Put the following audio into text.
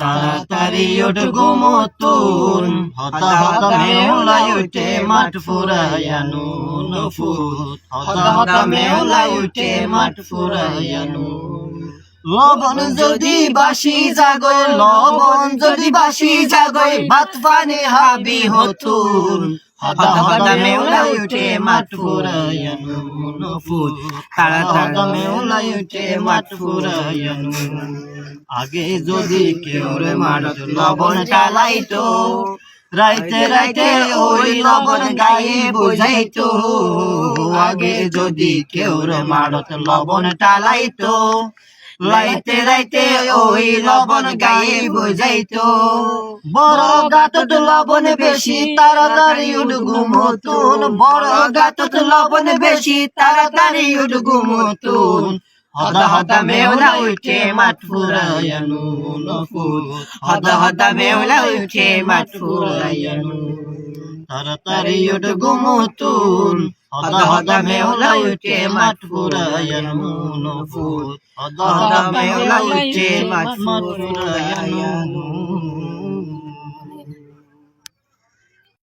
তাড়াতাড়ি হতা হতা মেওলাই উঠে মাঠ হতা হতা মেওলাই উঠে মাঠ লবণ যদি বাসি জাগয়, লবণ যদি বাসি জাগয়, ভাত পানি হাবি হতুন। উঠে মাঠ তাড়াতাড়ি উঠে মাঠ আগে যদি কেউ রে মারত লবণ চালাইতো রাইতে রাইতে ওই লবণ গায়ে বুঝাইতো। আগে যদি কেউ রে মারত লবণ টালাইতো লাইতে রাইতে ওই লবণ গায়ে বুঝাইতো। বড় গাতত লবণ বেশি, তাড়াতাড়ি উঠ ঘুমতুন বড় গাতত লবণ বেশি, তাড়াতাড়ি উঠ ঘুমতুন হদা হদা মেওলা উঠে মাঠ ফুরায়ানু নফুল হদা হদা মেওলা উঠে মাঠ ফুরায়ানু তাড়াতাড়ি উঠ ঘুমতুন মেওলা উঠে মাঠ ফুরায়ানু নফুল হদা হদা মেওলা উঠে মাঠ ফুরায়ানু